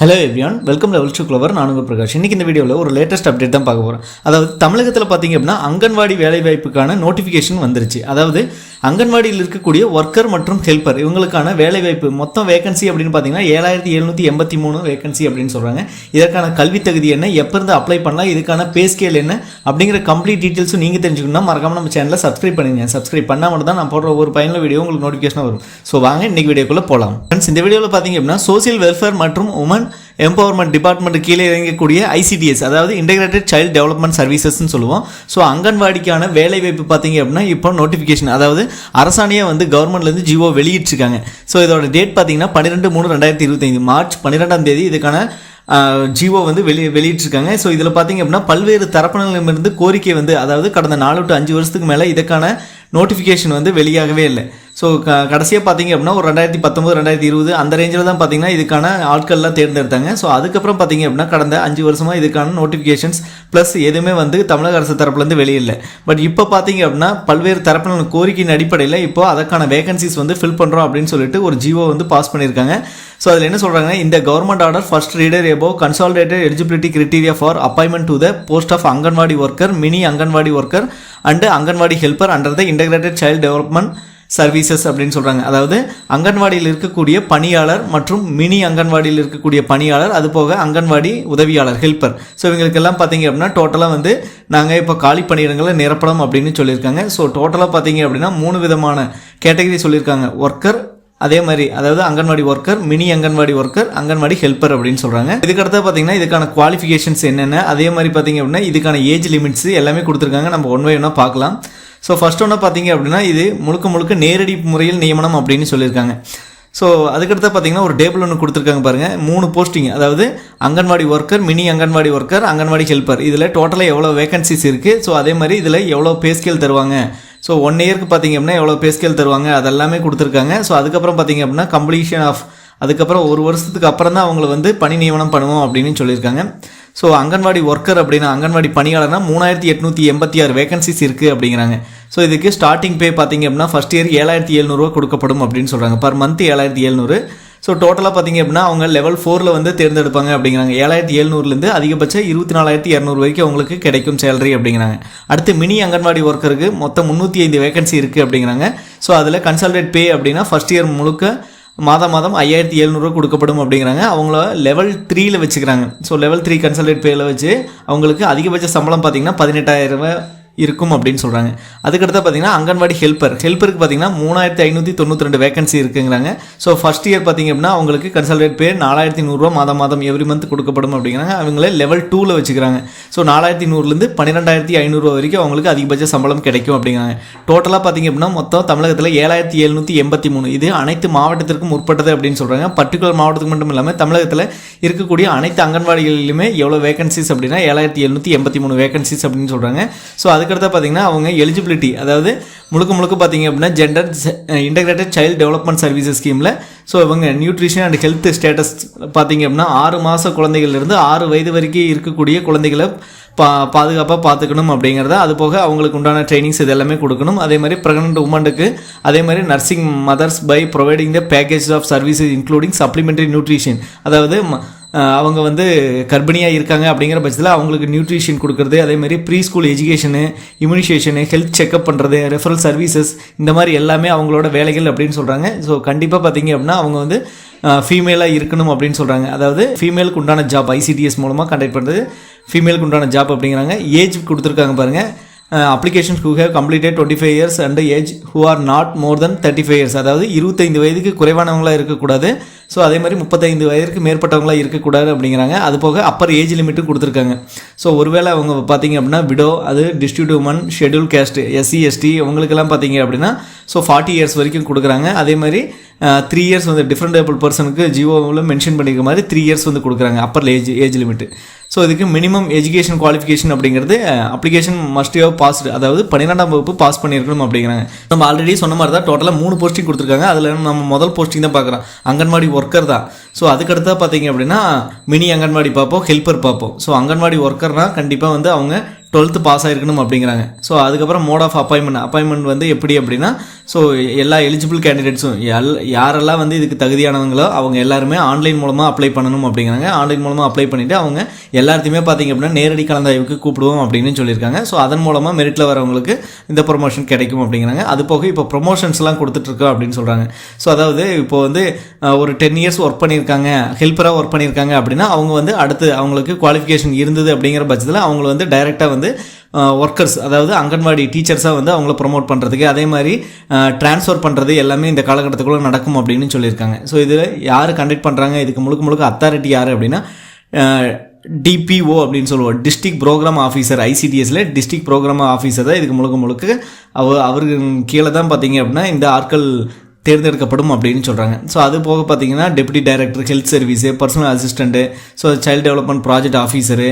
Hello everyone welcome level two clever நானுங்க பிரகாஷ். இன்றைக்கி இந்த வீடியோவில் ஒரு லேட்டஸ்ட் அப்டேட் தான் பார்க்க போகிறோம் அதாவது தமிழகத்தில் பார்த்தீங்க அப்படின்னா அங்கன்வாடி வேலைவாய்ப்புக்கான நோட்டிஃபிகேஷன் வந்துருச்சு. அதாவது அங்கன்வாடியில் இருக்கக்கூடிய ஒர்க்கர் மற்றும் ஹெல்ப்பர் இவங்களுக்கான வேலைவாய்ப்பு மொத்தம் வேகன்சி அப்படின்னு பார்த்தீங்கன்னா ஏழாயிரத்தி எழுநூற்றி எண்பத்தி மூணு வேகன்சி அப்படின்னு சொல்கிறாங்க இதற்கான கல்வி தகுதி என்ன எப்போ இருந்து அப்ளை பண்ணலாம் இதுக்கான பே ஸ்கேல் என்ன அப்படிங்கிற கம்ப்ளீட் டீட்டெயில்ஸும் நீங்கள் தெரிஞ்சுக்கணும்னா மறக்காமல் நம்ம சேனலை சப்ஸ்கிரைப் பண்ணுங்க சப்ஸ்கிரைப் பண்ணால் மட்டும் தான் நான் போடுற ஒரு பயனில் வீடியோ உங்களுக்கு நோட்டிஃபிகேஷன் வரும். ஸோ வாங்க இன்னைக்கு வீடியோக்குள்ளே போகலாம் ஃப்ரெண்ட்ஸ் இந்த வீடியோவில் பார்த்தீங்க அப்படின்னா சோசியல் வெல்ஃபேர் மற்றும் உமன் எம்பவர்மெண்ட் டிபார்ட்மெண்ட் கீழே இறங்கக்கூடிய ஐசிடிஎஸ் அதாவது இன்டெகிரேட்டட் சைல்டு டெவலப்மெண்ட் சர்வீசஸ்ன்னு சொல்லுவோம். ஸோ அங்கன்வாடிக்கான வேலைவாய்ப்பு பார்த்தீங்க அப்படின்னா இப்போ நோட்டிஃபிகேஷன் அதாவது அரசாணையை வந்து கவர்மெண்ட்லேருந்து ஜிஓ வெளியிட்டிருக்காங்க. ஸோ இதோட டேட் பார்த்தீங்கன்னா பன்னிரெண்டு மூணு ரெண்டாயிரத்தி இருபத்தைந்து மார்ச் பன்னிரெண்டாம் தேதி இதுக்கான ஜிஓ வந்து வெளி வெளியிட்டிருக்காங்க. ஸோ இதில் பார்த்தீங்க அப்படின்னா பல்வேறு தரப்பினரிடமிருந்து கோரிக்கை வந்து அதாவது கடந்த நாலு டு அஞ்சு வருஷத்துக்கு மேலே இதுக்கான நோட்டிஃபிகேஷன் வந்து வெளியாகவே இல்லை. ஸோ க கடைசியாக பார்த்தீங்க அப்படின்னா ஒரு ரெண்டாயிரத்தி பத்தொம்பது ரெண்டாயிரத்தி இருபது அந்த ரேஞ்சில் தான் பார்த்தீங்கன்னா இதுக்கான ஆட்கள்லாம் தேர்ந்தெடுத்தாங்க. ஸோ அதுக்கப்புறம் பார்த்தீங்க அப்படின்னா கடந்த அஞ்சு வருஷமாக இதுக்கான நோட்டிஃபிகேஷன்ஸ் ப்ளஸ் எதுவுமே வந்து தமிழக அரசு தரப்புலேருந்து வெளியில்லை. பட் இப்போ பார்த்தீங்க அப்படின்னா பல்வேறு தரப்பினர் கோரிக்கையின் அடிப்படையில் இப்போ அதற்கான வேகன்சிஸ் வந்து ஃபில் பண்ணுறோம் அப்படின்னு சொல்லிட்டு ஒரு ஜிஓ வந்து பாஸ் பண்ணியிருக்காங்க. ஸோ அதில் என்ன சொல்கிறாங்கன்னா இந்த government order first reader above consolidated eligibility criteria for appointment to the post of anganwadi worker mini anganwadi worker and anganwadi helper under the integrated child development services அப்படின்னு சொல்கிறாங்க அதாவது அங்கன்வாடியில் இருக்கக்கூடிய பணியாளர் மற்றும் மினி அங்கன்வாடியில் இருக்கக்கூடிய பணியாளர் அது போக அங்கன்வாடி உதவியாளர் ஹெல்ப்பர் ஸோ இவங்களுக்கெல்லாம் பார்த்தீங்க அப்படின்னா டோட்டலாக வந்து நாங்கள் இப்போ காலி பணியிடங்களை நிரப்பணும் அப்படின்னு சொல்லியிருக்காங்க. ஸோ டோட்டலாக பார்த்தீங்க அப்படின்னா மூணு விதமான கேட்டகரி சொல்லியிருக்காங்க. ஒர்க்கர் அதே மாதிரி அதாவது anganwadi worker mini anganwadi worker anganwadi helper அப்படின்னு சொல்கிறாங்க இதுக்கடுத்து பார்த்தீங்கன்னா இதுக்கான குவாலிஃபிகேஷன்ஸ் என்னென்ன அதே மாதிரி பார்த்தீங்க அப்படின்னா இதுக்கான ஏஜ் லிமிட்ஸ் எல்லாமே கொடுத்துருக்காங்க. நம்ம ஒன் பை பார்க்கலாம். ஸோ ஃபர்ஸ்ட் ஒன்று பார்த்தீங்க அப்படின்னா இது முழுக்க முழுக்க நேரடி முறையில் நியமனம் அப்படின்னு சொல்லியிருக்காங்க. ஸோ அதுக்கடுத்து பார்த்தீங்கன்னா ஒரு டேபிள் ஒன்று கொடுத்துருக்காங்க பாருங்கள் மூணு போஸ்டிங் அதாவது anganwadi worker mini anganwadi worker anganwadi helper இதில் டோட்டலாக எவ்வளோ வேகன்சிஸ் இருக்குது ஸோ அதே மாதிரி இதில் எவ்வளோ பேஸ்கேல் தருவாங்க? ஸோ ஒன் இயருக்கு பார்த்தீங்க அப்படின்னா எவ்வளோ பேஸ்கேல் தருவாங்க? அதெல்லாமே கொடுத்துருக்காங்க. ஸோ அதுக்கப்புறம் பார்த்தீங்க அப்படின்னா கம்ப்ளீஷன் ஆஃப் அதுக்கப்புறம் ஒரு வருஷத்துக்கு அப்புறம் தான் அவங்கள வந்து பணி நியமனம் பண்ணுவோம் அப்படின்னு சொல்லியிருக்காங்க. ஸோ அங்கன்வாடி ஒர்க்கர் அப்படின்னா அங்கன்வாடி பணியாளர்னா மூணாயிரத்தி எட்நூற்றி எண்பத்தி ஆறு வேகன்சிஸ் இருக்குது அப்படிங்கிறாங்க. ஸோ இதுக்கு ஸ்டார்டிங் பே பார்த்தீங்க அப்படின்னா ஃபஸ்ட் இயர் ஏழாயிரத்தி எழுநூறுவா கொடுக்கப்படும் அப்படின்னு சொல்கிறாங்க பர் மந்த் ஏழாயிரத்தி எழுநூறு. ஸோ டோட்டலாக பார்த்தீங்க அப்படின்னா அவங்க லெவல் ஃபோரில் வந்து தேர்ந்தெடுப்பாங்க அப்படிங்கிறாங்க. ஏழாயிரத்தி எழுநூறுலேருந்து அதிகபட்சம் இருபத்தி நாலாயிரத்தி இரநூறு வரைக்கும் அவங்களுக்கு கிடைக்கும் சேலரி அப்படிங்கிறாங்க. அடுத்து மினி அங்கன்வாடி ஒர்க்கருக்கு மொத்தம் முந்நூற்றி ஐந்து வேகன்சி இருக்குது அப்படிங்கிறாங்க. ஸோ அதில் கன்சல்டேட் பே அப்படின்னா ஃபஸ்ட் இயர் முழுக்க மாதம் மாதம் ஐயாயிரத்தி எழுநூறுவா கொடுக்கப்படும் அப்படிங்கிறாங்க. அவங்கள லெவல் த்ரீயில் வச்சுக்கிறாங்க. ஸோ லெவல் த்ரீ கன்சல்டேட் பேரில் வச்சு அவங்களுக்கு அதிகபட்ச சம்பளம் பார்த்தீங்கன்னா பதினெட்டாயிரம் ரூபாய் இருக்கும் அப்படின்னு சொல்கிறாங்க அதுக்கடுத்து பார்த்தீங்கன்னா அங்கன்வாடி ஹெல்ப்பர் ஹெல்ப்பருக்கு பார்த்தீங்கன்னா மூணாயிரத்தி ஐநூற்றி தொண்ணூற்றி ரெண்டு வேகன்சி இருக்குங்கிறாங்க. ஸோ ஃபஸ்ட் இயர் பார்த்தீங்க அப்படின்னா அவங்களுக்கு கன்சல்டேட் பே நாலாயிரத்தி நூறுரூவா மாதம் மாதம் எவ்ரி மந்த் கொடுக்கப்படும் அப்படிங்கிறாங்க. அவங்கள லெவல் டூவில் வச்சுக்கிறாங்க. ஸோ நாலாயிரத்தி நூறுலேருந்து பன்னிரெண்டாயிரத்தி ஐநூறுரூவா வரைக்கும் அவங்களுக்கு அதிகபட்ச சம்பளம் கிடைக்கும் அப்படிங்கிறாங்க. டோட்டலாக பார்த்தீங்க அப்படின்னா மொத்தம் தமிழகத்தில் ஏழாயிரத்தி எழுநூற்றி எண்பத்தி மூணு. இது அனைத்து மாவட்டத்திற்கும் உட்பட்டது அப்படின்னு சொல்கிறாங்க பர்டிகுலர் மாவட்டத்துக்கு மட்டும் இல்லாமல் தமிழகத்தில் இருக்கக்கூடிய அனைத்து அங்கன்வாடிகளிலுமே எவ்வளோ வேகன்சிஸ் அப்படின்னா ஏழாயிரத்தி எழுநூற்றி எண்பத்தி மூணு வேகன்சிஸ் அப்படின்னு சொல்கிறாங்க ஸோ அதுக்கடுத்து பார்த்தீங்கன்னா அவங்க எலிஜிபிலிட்டி அதாவது முழுக்க முழுக்க பார்த்தீங்க அப்படின்னா gender integrated child development services ஸ்கீமில் ஸோ இவங்க நியூட்ரிஷன் அண்ட் ஹெல்த் ஸ்டேட்டஸ் பார்த்தீங்க அப்படின்னா ஆறு மாத குழந்தைகள்லேருந்து ஆறு வயது வரைக்கும் இருக்கக்கூடிய குழந்தைகளை பா பாதுகாப்பாக பார்த்துக்கணும் அப்படிங்கிறத அது போக அவங்களுக்கு உண்டான ட்ரைனிங்ஸ் இது எல்லாமே கொடுக்கணும். அதே மாதிரி ப்ரெக்னென்ட் உமனுக்கு அதே மாதிரி nursing mothers by providing the package of services including supplementary nutrition அதாவது அவங்க வந்து கர்ப்பிணியாக இருக்காங்க அப்படிங்கிற பட்சத்தில் அவங்களுக்கு நியூட்ரிஷன் கொடுக்குறது அதே மாதிரி pre school education immunisation health checkup பண்ணுறது ரெஃபரல் சர்வீசஸ் இந்த மாதிரி எல்லாமே அவங்களோட வேலைகள் அப்படின்னு சொல்கிறாங்க ஸோ கண்டிப்பாக பார்த்தீங்க அப்படின்னா அவங்க வந்து ஃபீமேலாக இருக்கணும் அப்படின்னு சொல்கிறாங்க அதாவது ஃபீமேலுக்கு உண்டான ஜாப் ஐசிடிஎஸ் மூலமாக கண்டக்ட் பண்ணுறது ஃபீமேலுக்கு உண்டான ஜாப் அப்படிங்கிறாங்க. ஏஜ் கொடுத்துருக்காங்க பாருங்கள் applications who have completed twenty five years and age who are not more than thirty five years அதாவது இருபத்தைந்து வயதுக்கு குறைவானவங்களாக இருக்கக்கூடாது. ஸோ அதே மாதிரி முப்பத்தைந்து வயதுக்கு மேற்பட்டவங்களாக இருக்கக்கூடாது அப்படிங்கிறாங்க. அது போக அப்பர் ஏஜ் லிமிட்டும் கொடுத்துருக்காங்க. ஸோ ஒருவேளை அவங்க பார்த்தீங்க அப்படின்னா விடோ அது destitute women schedule caste SC ST அவங்களுக்கெல்லாம் பார்த்தீங்க அப்படின்னா ஸோ ஃபார்ட்டி இயர்ஸ் வரைக்கும் கொடுக்குறாங்க. அதே மாதிரி uh, த்ரீ இயர்ஸ் வந்து டிஃப்ரெண்ட் ஏபிள் பர்சனுக்கு ஜியோவில் மென்ஷன் பண்ணிக்கிற மாதிரி த்ரீ இயர்ஸ் வந்து கொடுக்குறாங்க. Upper age age limit so இதுக்கு மினிமம் எஜுகேஷன் குவாலிஃபிகேஷன் அப்படிங்கிறது அப்ளிகேஷன் மஸ்ட் ஹவ் பாஸ்டு அதாவது பன்னிரெண்டாம் வகுப்பு பாஸ் பண்ணியிருக்கணும் அப்படிங்கிறாங்க. நம்ம ஆல்ரெடி சொன்ன மாதிரி தான் டோட்டலாக மூணு போஸ்டிங் கொடுத்துருக்காங்க. அதில் நம்ம முதல் போஸ்டிங் தான் பார்க்குறோம். அங்கன்வாடி ஒர்க்கர் தான். ஸோ அதுக்கடுத்தா பார்த்தீங்க அப்படின்னா மினி அங்கன்வாடி பார்ப்போம் ஹெல்ப்பர் பார்ப்போம். ஸோ அங்கன்வாடி ஒர்க்கர்னால் கண்டிப்பாக வந்து அவங்க டுவெல்த்து பாஸ் ஆகிருக்கணும் அப்படிங்கிறாங்க. ஸோ அதுக்கப்புறம் மோட் ஆஃப் அப்பாயின்மெண்ட் அப்பாயின்மெண்ட் வந்து எப்படி அப்படின்னா ஸோ எல்லா எலிஜிபிள் கேண்டிடேட்ஸும் எல் யாரெல்லாம் வந்து இதுக்கு தகுதியானவங்களோ அவங்க எல்லாருமே ஆன்லைன் மூலமாக அப்ளை பண்ணணும் அப்படிங்கிறாங்க. ஆன்லைன் மூலமாக அப்ளை பண்ணிவிட்டு அவங்க எல்லாத்தையுமே பார்த்திங்க அப்படின்னா நேரடி கலந்தாய்வுக்கு கூப்பிடுவோம் அப்படின்னு சொல்லியிருக்காங்க. ஸோ அதன் மூலமாக மெரிட்டில் வரவங்களுக்கு இந்த ப்ரொமோஷன் கிடைக்கும் அப்படிங்கிறாங்க. அது போக இப்போ ப்ரொமோஷன்ஸ்லாம் கொடுத்துட்ருக்கோம் அப்படின்னு சொல்கிறாங்க ஸோ அதாவது இப்போ வந்து ஒரு டென் இயர்ஸ் ஒர்க் பண்ணியிருக்காங்க ஹெல்ப்பராக ஒர்க் பண்ணியிருக்காங்க அப்படின்னா அவங்க வந்து அடுத்து அவங்களுக்கு குவாலிஃபிகேஷன் இருந்தது அப்படிங்கிற பட்சத்தில் அவங்கள வந்து டைரெக்டாக வந்து ஒர்க்கர்ஸ் அதாவது அங்கன்வாடி டீச்சர்ஸாக வந்து அவங்கள ப்ரொமோட் பண்ணுறதுக்கு அதே மாதிரி ட்ரான்ஸ்ஃபர் பண்ணுறது எல்லாமே இந்த காலகட்டத்துக்குள்ளே நடக்கும் அப்படின்னு சொல்லியிருக்காங்க. ஸோ இதில் யார் கண்டக்ட் பண்ணுறாங்க இதுக்கு முழுக்க முழுக்க அத்தாரிட்டி யார் அப்படின்னா டிபிஓ அப்படின்னு சொல்லுவோம். டிஸ்ட்ரிக்ட் ப்ரோக்ராம் ஆஃபீஸர் ஐசிடிஎஸில் டிஸ்ட்ரிக்ட் ப்ரோக்ராம் ஆஃபீஸர் தான் இதுக்கு முழுக்க முழுக்க அவ அவருக்கு கீழே தான் பார்த்தீங்க அப்படின்னா இந்த ஆட்கள் தேர்ந்தெடுக்கப்படும் அப்படின்னு சொல்கிறாங்க ஸோ அது போக பார்த்தீங்கன்னா deputy director health service personal assistant so child development project officer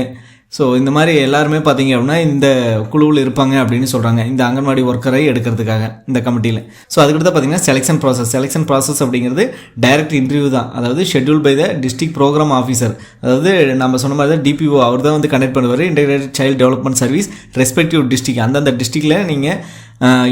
so இந்த மாதிரி எல்லாருமே பார்த்தீங்க அப்படின்னா இந்த குழுவில் இருப்பாங்க அப்படின்னு சொல்கிறாங்க இந்த அங்கன்வாடி ஒர்க்கரை எடுக்கிறதுக்காக இந்த கமிட்டியில் ஸோ அதுக்கடுத்து பார்த்தீங்கன்னா செலெக்ஷன் ப்ராசஸ் செலெக்ஷன் ப்ராசஸ் அப்படிங்கிறது டைரக்ட் இன்டர்வியூ தான். அதாவது schedule by the district programme officer அதாவது நம்ம சொன்ன மாதிரி தான் டிபிஓ அவர் தான் வந்து கனெக்ட் பண்ணுவார். Integrated child development service respective district அந்தந்த டிஸ்ட்ரிக்டில் நீங்கள்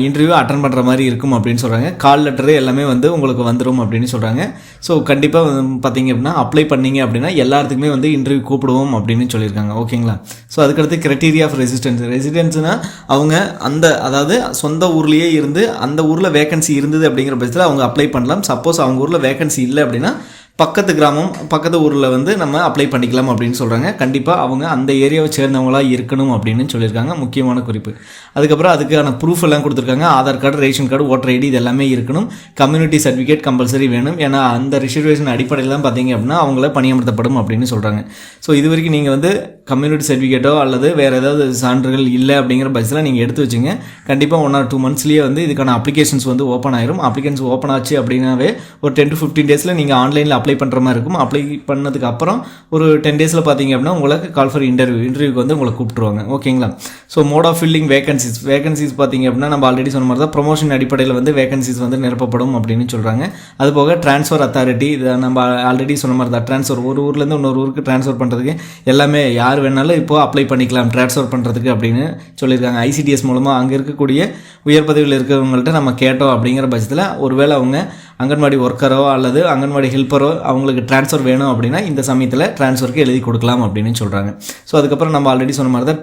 இன்டர்வியூ அட்டன் பண்ணுற மாதிரி இருக்கும் அப்படின்னு சொல்கிறாங்க கால் லெட்டரு எல்லாமே வந்து உங்களுக்கு வந்துடும் அப்படின்னு சொல்கிறாங்க ஸோ கண்டிப்பாக பார்த்தீங்க அப்படின்னா அப்ளை பண்ணீங்க அப்படின்னா எல்லாத்துக்குமே வந்து இன்டர்வியூ கூப்பிடுவோம் அப்படின்னு சொல்லியிருக்காங்க. ஓகேங்களா ஸோ அதுக்கடுத்து கிரைட்டீரியா ஆஃப் ரெசிஸ்டன்ஸ் ரெசிடென்ஸ்னால் அவங்க அந்த அதாவது சொந்த ஊர்லேயே இருந்து அந்த ஊரில் வேகன்சி இருந்தது அப்படிங்கிற பட்சத்தில் அவங்க அப்ளை பண்ணலாம். சப்போஸ் அவங்க ஊரில் வேகன்சி இல்லை அப்படின்னா பக்கத்து கிராமம் பக்கத்து ஊரில் வந்து நம்ம அப்ளை பண்ணிக்கலாம் அப்படின்னு சொல்கிறாங்க கண்டிப்பாக அவங்க அந்த ஏரியாவை சேர்ந்தவங்களாக இருக்கணும் அப்படின்னு சொல்லியிருக்காங்க. முக்கியமான குறிப்பு. அதுக்கப்புறம் அதுக்கான ப்ரூஃப் எல்லாம் கொடுத்துருக்காங்க. Aadhaar card ration card voter ID இது எல்லாமே இருக்கணும். கம்யூனிட்டி சர்டிஃபிகேட் கம்பல்சரி வேணும். ஏன்னா அந்த ரிசர்வேஷன் அடிப்படையில் தான் பார்த்தீங்க அப்படின்னா அவங்கள பணியமர்த்தப்படும் அப்படின்னு சொல்கிறாங்க ஸோ இது வரைக்கும் நீங்கள் வந்து கம்யூனிட்டி சர்டிஃபிகேட்டோ அல்லது வேறு ஏதாவது சான்றுகள் இல்லை அப்படிங்கிற பட்சத்தில் நீங்கள் எடுத்து வச்சுங்க. கண்டிப்பாக ஒன் ஆர் டூ மந்த்ஸ்லேயே வந்து இதுக்கான அப்ளிகேஷன்ஸ் வந்து ஓப்பன் ஆயிரும். அப்ளிகேஷன்ஸ் ஓப்பன் ஆச்சு அப்படின்னாவே ஒரு டென் டு ஃபிஃப்டீன் டேஸில் நீங்கள் ஆன்லைனில் அப்ளை பண்ணுற மாதிரி இருக்கும். அப்ளை பண்ணதுக்கு அப்புறம் ஒரு டென் டேஸில் பார்த்தீங்க அப்படின்னா உங்களுக்கு கால் ஃபார் இன்டர்வியூ இன்டர்வியூக்கு வந்து உங்களை கூப்பிட்டுருவாங்க. ஓகேங்களா so mode of filling vacancies vacancies பார்த்தீங்க அப்படின்னா நம்ம ஆல்ரெடி சொன்ன மாதிரி தான் ப்ரொமோஷன் அடிப்படையில் வந்து வேகன்சிஸ் வந்து நிரப்பப்படும் அப்படின்னு சொல்கிறாங்க அது போக ட்ரான்ஸ்ஃபர் அத்தாரிட்டி இதை நம்ம ஆல்ரெடி சொன்ன மாதிரி தான் ட்ரான்ஸ்ஃபர் ஒரு ஊர்லேருந்து இன்னொரு ஊருக்கு ட்ரான்ஸ்ஃபர் பண்ணுறதுக்கு எல்லாமே யார் வேணாலும் இப்போ அப்ளை பண்ணிக்கலாம். ட்ரான்ஸ்ஃபர் பண்ணுறதுக்கு அப்படின்னு சொல்லியிருக்காங்க. ஐசிடிஎஸ் மூலமாக அங்கே இருக்கக்கூடிய உயர் பதவியில் இருக்கிறவங்கள்ட்ட நம்ம கேட்டோம் அப்படிங்கிற பட்சத்தில் ஒருவேளை அவங்க அங்கன்வாடி ஒர்க்கரோ அல்லது அங்கன்வாடி ஹெல்ப்பரோ அவங்களுக்கு ட்ரான்ஸ்ஃபர் வேணும் அப்படின்னா இந்த சமயத்தில் ட்ரான்ஸ்ஃபருக்கு எழுதி கொடுக்கலாம் அப்படின்னு சொல்கிறாங்க ஸோ அதுக்கப்புறம் நம்ம ஆல்ரெடி சொன்ன மாதிரி தான்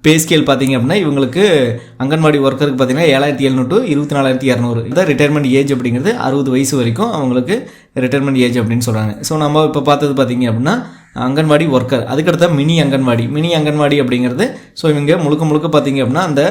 பே ஸ்கேல் பார்த்தீங்க அப்படின்னா இவங்களுக்கு அங்கன்வாடி ஒர்க்கருக்கு பார்த்தீங்கன்னா ஏழாயிரத்தி எழுநூறு டு இருபத்தி நாலாயிரத்தி இரநூறு. இதான் ரிட்டையர்மெண்ட் ஏஜ் அப்படிங்கிறது அறுபது வயசு வரைக்கும் அவங்களுக்கு ரிட்டையர்மெண்ட் ஏஜ் அப்படின்னு சொல்கிறாங்க ஸோ நம்ம இப்போ பார்த்தது பார்த்தீங்க அப்படின்னா அங்கன்வாடி ஒர்க்கர் அதுக்கடுத்த மினி அங்கன்வாடி. மினி அங்கன்வாடி அப்படிங்கிறது ஸோ இவங்க முழுக்க முழுக்க பார்த்தீங்க அப்படின்னா அந்த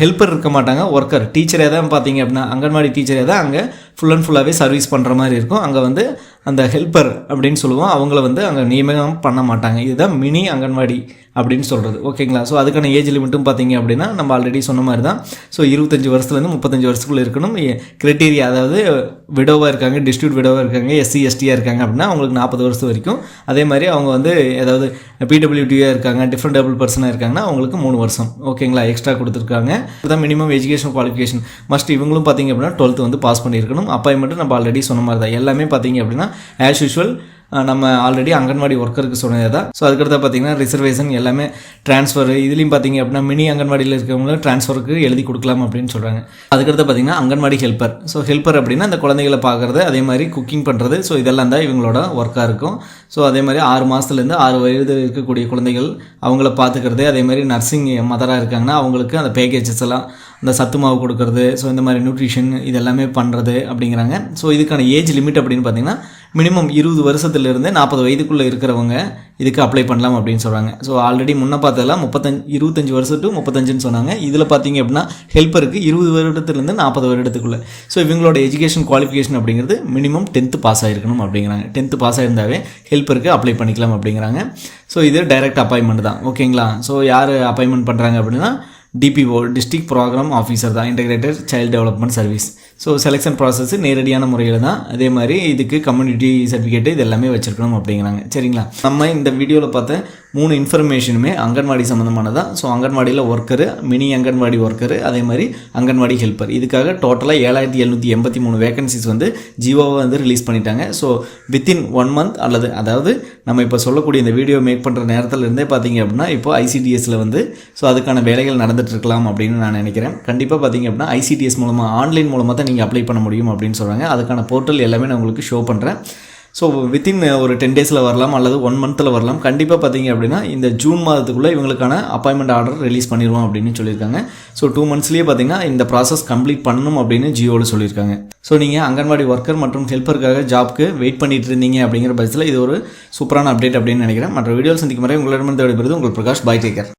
ஹெல்ப்பர் இருக்க மாட்டாங்க ஒர்க்கர் டீச்சரே தான் பார்த்தீங்க அப்படின்னா அங்கன்வாடி டீச்சரே தான் அங்கே ஃபுல் அண்ட் ஃபுல்லாகவே சர்வீஸ் பண்ணுற மாதிரி இருக்கும். அங்கே வந்து அந்த ஹெல்ப்பர் அப்படின்னு சொல்லுவோம். அவங்கள வந்து அங்கே நியமனம் பண்ண மாட்டாங்க. இதுதான் மினி அங்கன்வாடி அப்படின்னு சொல்கிறது ஓகேங்களா ஸோ அதுக்கான ஏஜ் லிமிட்டும் பார்த்தீங்க அப்படின்னா நம்ம ஆல்ரெடி சொன்ன மாதிரி தான் ஸோ இருபத்தஞ்சி வருஷத்துலேருந்து முப்பத்தஞ்சு வருஷத்துக்குள்ள இருக்கணும். கிரைட்டீரியா அதாவது விடோவாக இருக்காங்க டிஸ்ட்ரிபியூட் விடோவாக இருக்காங்க எஸ்சி எஸ்டியாக இருக்காங்க அப்படின்னா அவங்களுக்கு நாற்பது வருஷம் வரைக்கும். அதே மாதிரி அவங்க வந்து ஏதாவது பிடபிள்யூடியாக இருக்காங்க டிஃப்ரெண்ட் டபுள் பர்சனாக இருக்காங்கன்னா அவங்களுக்கு மூணு வருஷம். ஓகேங்களா எக்ஸ்ட்ரா கொடுத்துருக்காங்க. இதுதான் மினிமம் எஜுகேஷன் குவாலிஃபிகேஷன் மஸ்ட் இவங்களும் பார்த்தீங்க அப்படின்னா டுவெல்த்து வந்து பாஸ் பண்ணியிருக்கணும். அப்பாயின்மெண்ட் நம்ம ஆல்ரெடி சொன்ன மாதிரி தான் எல்லாமே பார்த்தீங்க அப்படின்னா ஆஸ் யூஷுவல் நம்ம ஆல்ரெடி அங்கன்வாடி ஒர்க்கருக்கு சொன்னது தான் ஸோ அதுக்கடுத்து பார்த்தீங்கன்னா ரிசர்வேஷன் எல்லாமே ட்ரான்ஸ்ஃபர் இதுலேயும் பார்த்தீங்க அப்படின்னா மினி அங்கன்வாடியில் இருக்கிறவங்க ட்ரான்ஸ்ஃபருக்கு எழுதி கொடுக்கலாம் அப்படின்னு சொல்கிறாங்க அதுக்கடுத்து பார்த்தீங்கன்னா அங்கன்வாடி ஹெல்ப்பர் ஸோ ஹெல்ப்பர் அப்படின்னா அந்த குழந்தைகளை பார்க்குறது அதே மாதிரி குக்கிங் பண்ணுறது ஸோ இதெல்லாம் தான் இவங்களோட ஒர்க்காக இருக்கும். ஸோ அதே மாதிரி ஆறு மாதத்துலேருந்து ஆறு வயது இருக்கக்கூடிய குழந்தைகள் அவங்கள பார்த்துக்கிறது அதே மாதிரி நர்சிங் மதராக இருக்காங்கன்னா அவங்களுக்கு அந்த பேக்கேஜஸ் எல்லாம் இந்த சத்து மாவு கொடுக்கறது ஸோ இந்த மாதிரி நியூட்ரிஷன் இது எல்லாமே பண்ணுறது அப்படிங்கிறாங்க. ஸோ இதுக்கான ஏஜ் லிமிட் அப்படின்னு பார்த்தீங்கன்னா மினிமம் இருபது வருஷத்துலேருந்து நாற்பது வயதுக்குள்ளே இருக்கிறவங்க இதுக்கு அப்ளை பண்ணலாம் அப்படின்னு சொல்கிறாங்க ஸோ ஆல்ரெடி முன்னே பார்த்ததெல்லாம் முப்பத்தஞ்சு இருபத்தஞ்சி வருஷம் டு முப்பத்தஞ்சுன்னு சொன்னாங்க. இதில் பார்த்தீங்க அப்படின்னா ஹெல்ப்பருக்கு இருபது வருடத்துலேருந்து நாற்பது வருடத்துக்குள்ளே. ஸோ இவங்களோட எஜுகேஷன் குவாலிஃபிகேஷன் அப்படிங்கிறது மினிமம் டென்த்து பாஸ் ஆகிருக்கணும் அப்படிங்கிறாங்க. டென்த்து பாஸ் ஆயிருந்தாவே ஹெல்ப்பருக்கு அப்ளை பண்ணிக்கலாம் அப்படிங்கிறாங்க. ஸோ இது டைரக்ட் அப்பாயின்மெண்ட் தான். ஓகேங்களா ஸோ யார் அப்பாயின்மெண்ட் பண்ணுறாங்க அப்படின்னா டிபிஓ டிஸ்ட்ரிக்ட் ப்ரோக்ராம் ஆஃபீஸர் தான். Integrated child development service so selection process நேரடியான முறையில் தான் அதே மாதிரி இதுக்கு கம்யூனிட்டி சர்டிஃபிகேட் இது எல்லாமே வச்சுருக்கணும் அப்படிங்கிறாங்க. சரிங்களா? நம்ம இந்த வீடியோவில் பார்த்த மூணு இன்ஃபர்மேஷனுமே அங்கன்வாடி சம்மந்தமானதான் ஸோ அங்கன்வாடியில் ஒர்க்கரு மினி அங்கன்வாடி ஒர்க்கரு அதே மாதிரி அங்கன்வாடி ஹெல்ப்பர் இதுக்காக டோட்டலாக ஏழாயிரத்தி எழுநூற்றி எண்பத்தி மூணு வேகன்சிஸ் வந்து ஜியோவை வந்து ரிலீஸ் பண்ணிட்டாங்க. ஸோ வித்தின் ஒன் மந்த் அல்லது அதாவது நம்ம இப்போ சொல்லக்கூடிய இந்த வீடியோ மேக் பண்ணுற நேரத்தில் இருந்தே பார்த்தீங்க அப்படின்னா இப்போ ஐசிடிஎஸ்ல வந்து ஸோ அதுக்கான வேலைகள் நடந்துட்டு இருக்கலாம் அப்படின்னு நான் நினைக்கிறேன். கண்டிப்பாக பார்த்தீங்க அப்படின்னா ஐசிடிஎஸ் மூலமாக ஆன்லைன் மூலமாக தான் நீங்கள் அப்ளை பண்ண முடியும் அப்படின்னு சொல்கிறாங்க அதுக்கான போர்ட்டல் எல்லாமே நான் உங்களுக்கு ஷோ பண்ணுறேன் ஸோ வித்தின் ஒரு டென் டேஸில் வரலாம் அல்லது ஒன் மந்தில் வரலாம். கண்டிப்பாக பார்த்தீங்க அப்படின்னா இந்த ஜூன் மாதத்துக்குள்ளே இவங்களுக்கான அப்பாயின்மெண்ட் ஆர்டர் ரிலீஸ் பண்ணிடுவோம் அப்படின்னு சொல்லியிருக்காங்க. ஸோ டூ மந்த்ஸ்லேயே பார்த்தீங்கன்னா இந்த ப்ராசஸ் கம்ப்ளீட் பண்ணணும் அப்படின்னு ஜியோவில் சொல்லியிருக்காங்க. ஸோ நீங்கள் அங்கன்வாடி ஒர்க்கர் மற்றும் ஹெல்ப்பருக்காக ஜாப்க்கு வெயிட் பண்ணிட்டு இருந்தீங்க அப்படிங்கிற பட்சத்தில் இது ஒரு சூப்பரான அப்டேட் அப்படின்னு நினைக்கிறேன். மற்ற வீடியோவில் சந்திக்கும் வரை உங்களிடமிருந்து விடைபெறுது உங்கள் பிரகாஷ் பாய் டேக்கர்